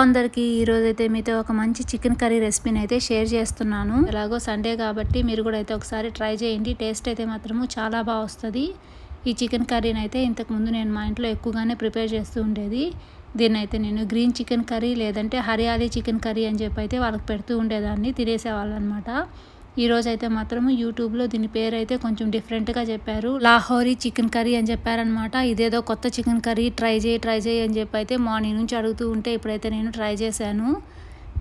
అందరికీ ఈరోజు అయితే మీతో ఒక మంచి చికెన్ కర్రీ రెసిపీని అయితే షేర్ చేస్తున్నాను. ఎలాగో సండే కాబట్టి మీరు కూడా అయితే ఒకసారి ట్రై చేయండి. టేస్ట్ అయితే మాత్రము చాలా బాగా వస్తుంది. ఈ చికెన్ కర్రీని అయితే ఇంతకుముందు నేను మా ఇంట్లో ఎక్కువగానే ప్రిపేర్ చేస్తూ ఉండేది. దీన్ని అయితే నేను గ్రీన్ చికెన్ కర్రీ లేదంటే హరియాలీ చికెన్ కర్రీ అని చెప్పి అయితే వాళ్ళకి పెడుతూ ఉండేదాన్ని తినేసేవాళ్ళు అనమాట ఈరోజైతే అయితే మాత్రం యూట్యూబ్లో దీని పేరు అయితే కొంచెం డిఫరెంట్గా చెప్పారు. లాహోరీ చికెన్ కర్రీ అని చెప్పారనమాట ఇదేదో కొత్త చికెన్ కర్రీ. ట్రై చేయి ట్రై చేయి అని చెప్పి అయితే మార్నింగ్ నుంచి అడుగుతూ ఉంటే ఇప్పుడైతే నేను ట్రై చేశాను.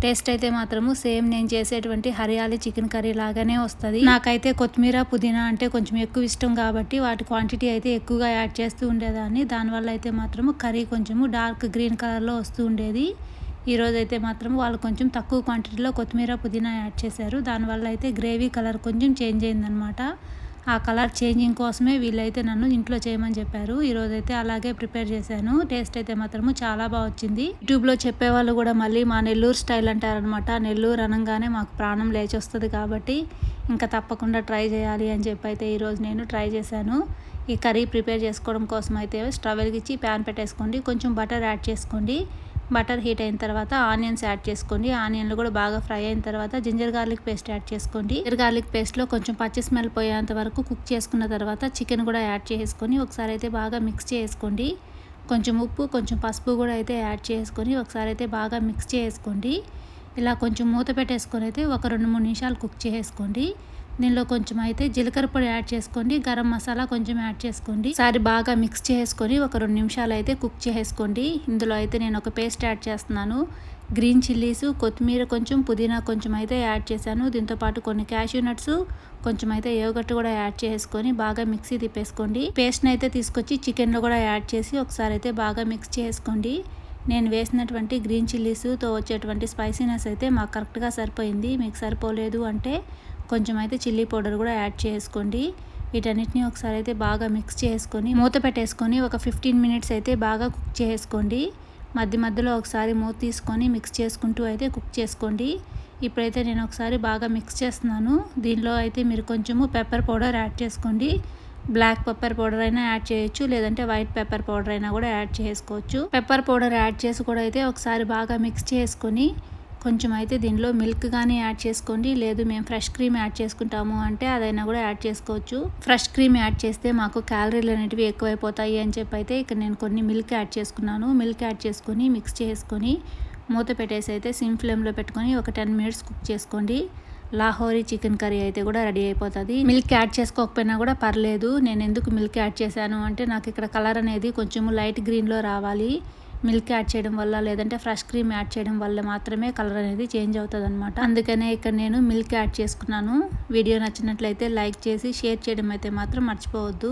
టేస్ట్ అయితే మాత్రము సేమ్ నేను చేసేటువంటి హరియాలి చికెన్ కర్రీ లాగానే వస్తుంది. నాకైతే కొత్తిమీర పుదీనా అంటే కొంచెం ఎక్కువ ఇష్టం కాబట్టి వాటి క్వాంటిటీ అయితే ఎక్కువగా యాడ్ చేస్తూ ఉండేదాన్ని. దానివల్ల అయితే మాత్రము కర్రీ కొంచెము డార్క్ గ్రీన్ కలర్లో వస్తూ ఉండేది. ఈరోజైతే మాత్రం వాళ్ళు కొంచెం తక్కువ క్వాంటిటీలో కొత్తిమీర పుదీనా యాడ్ చేశారు. దానివల్ల అయితే గ్రేవీ కలర్ కొంచెం చేంజ్ అయిందనమాట ఆ కలర్ చేంజింగ్ కోసమే వీళ్ళైతే నన్ను ఇంట్లో చేయమని చెప్పారు. ఈరోజు అలాగే ప్రిపేర్ చేశాను. టేస్ట్ అయితే మాత్రము చాలా బాగా వచ్చింది. యూట్యూబ్లో చెప్పేవాళ్ళు కూడా మళ్ళీ మా నెల్లూరు స్టైల్ అంటారనమాట నెల్లూరు అనగానే మాకు ప్రాణం లేచి వస్తుంది కాబట్టి ఇంకా తప్పకుండా ట్రై చేయాలి అని చెప్పి అయితే ఈరోజు నేను ట్రై చేశాను. ఈ కర్రీ ప్రిపేర్ చేసుకోవడం కోసం అయితే స్టవ్ వెలిగించి ప్యాన్ పెట్టేసుకోండి. కొంచెం బటర్ యాడ్ చేసుకోండి. బటర్ హీట్ అయిన తర్వాత ఆనియన్స్ యాడ్ చేసుకోండి. ఆనియన్లు కూడా బాగా ఫ్రై అయిన తర్వాత జింజర్ గార్లిక్ పేస్ట్ యాడ్ చేసుకోండి. జింజర్ గార్లిక్ పేస్ట్లో కొంచెం పచ్చి స్మెల్ పోయేంత వరకు కుక్ చేసుకున్న తర్వాత చికెన్ కూడా యాడ్ చేసుకొని ఒకసారి అయితే బాగా మిక్స్ చేసుకోండి. కొంచెం ఉప్పు కొంచెం పసుపు కూడా అయితే యాడ్ చేసుకొని ఒకసారి అయితే బాగా మిక్స్ చేసుకోండి. ఇలా కొంచెం మూత పెట్టేసుకొని అయితే ఒక రెండు మూడు నిమిషాలు కుక్ చేసుకోండి. దీనిలో కొంచెం అయితే జీలకర్ర పొడి యాడ్ చేసుకోండి గరం మసాలా కొంచెం యాడ్ చేసుకోండి. సారి బాగా మిక్స్ చేసుకొని ఒక రెండు నిమిషాలు అయితే కుక్ చేసుకోండి. ఇందులో అయితే నేను ఒక పేస్ట్ యాడ్ చేస్తున్నాను. గ్రీన్ చిల్లీస్ కొత్తిమీర కొంచెం పుదీనా కొంచెం అయితే యాడ్ చేశాను. దీంతోపాటు కొన్ని క్యాష్యూ నట్స్ కొంచెం అయితే యోగట్టు కూడా యాడ్ చేసుకొని బాగా మిక్సీ తిప్పేసుకోండి. పేస్ట్ని అయితే తీసుకొచ్చి చికెన్లో కూడా యాడ్ చేసి ఒకసారి అయితే బాగా మిక్స్ చేసుకోండి. నేను వేసినటువంటి గ్రీన్ చిల్లీస్తో వచ్చేటువంటి స్పైసీనెస్ అయితే మాకు కరెక్ట్గా సరిపోయింది. మీకు సరిపోలేదు అంటే కొంచెం అయితే చిల్లీ పౌడర్ కూడా యాడ్ చేసుకోండి. వీటన్నిటిని ఒకసారి అయితే బాగా మిక్స్ చేసుకొని మూత పెట్టేసుకొని ఒక ఫిఫ్టీన్ మినిట్స్ అయితే బాగా కుక్ చేసుకోండి. మధ్య మధ్యలో ఒకసారి మూత తీసుకొని మిక్స్ చేసుకుంటూ అయితే కుక్ చేసుకోండి. ఇప్పుడైతే నేను ఒకసారి బాగా మిక్స్ చేస్తున్నాను. దీనిలో అయితే మీరు కొంచెము పెప్పర్ పౌడర్ యాడ్ చేసుకోండి. బ్లాక్ పెప్పర్ పౌడర్ అయినా యాడ్ చేయొచ్చు లేదంటే వైట్ పెప్పర్ పౌడర్ అయినా కూడా యాడ్ చేసుకోవచ్చు. పెప్పర్ పౌడర్ యాడ్ చేసి కూడా అయితే ఒకసారి బాగా మిక్స్ చేసుకొని కొంచెం అయితే దీనిలో మిల్క్ కానీ యాడ్ చేసుకోండి. లేదు మేము ఫ్రెష్ క్రీమ్ యాడ్ చేసుకుంటాము అంటే అదైనా కూడా యాడ్ చేసుకోవచ్చు. ఫ్రెష్ క్రీమ్ యాడ్ చేస్తే మాకు క్యాలరీలు అనేటివి ఎక్కువైపోతాయి అని చెప్పి అయితే ఇక్కడ నేను కొన్ని మిల్క్ యాడ్ చేసుకున్నాను. మిల్క్ యాడ్ చేసుకొని మిక్స్ చేసుకొని మూత పెట్టేసి అయితే సిమ్ ఫ్లేమ్లో పెట్టుకొని ఒక టెన్ మినిట్స్ కుక్ చేసుకోండి. లాహోరీ చికెన్ కర్రీ అయితే కూడా రెడీ అయిపోతుంది. మిల్క్ యాడ్ చేసుకోకపోయినా కూడా పర్లేదు. నేను ఎందుకు మిల్క్ యాడ్ చేశాను అంటే నాకు ఇక్కడ కలర్ అనేది కొంచెము లైట్ గ్రీన్లో రావాలి. మిల్క్ యాడ్ చేయడం వల్ల లేదంటే ఫ్రెష్ క్రీమ్ యాడ్ చేయడం వల్ల మాత్రమే కలర్ అనేది చేంజ్ అవుతుంది అనమాట అందుకనే ఇక్కడ నేను మిల్క్ యాడ్ చేసుకున్నాను. వీడియో నచ్చినట్లయితే లైక్ చేసి షేర్ చేయడం అయితే మాత్రం మర్చిపోవద్దు.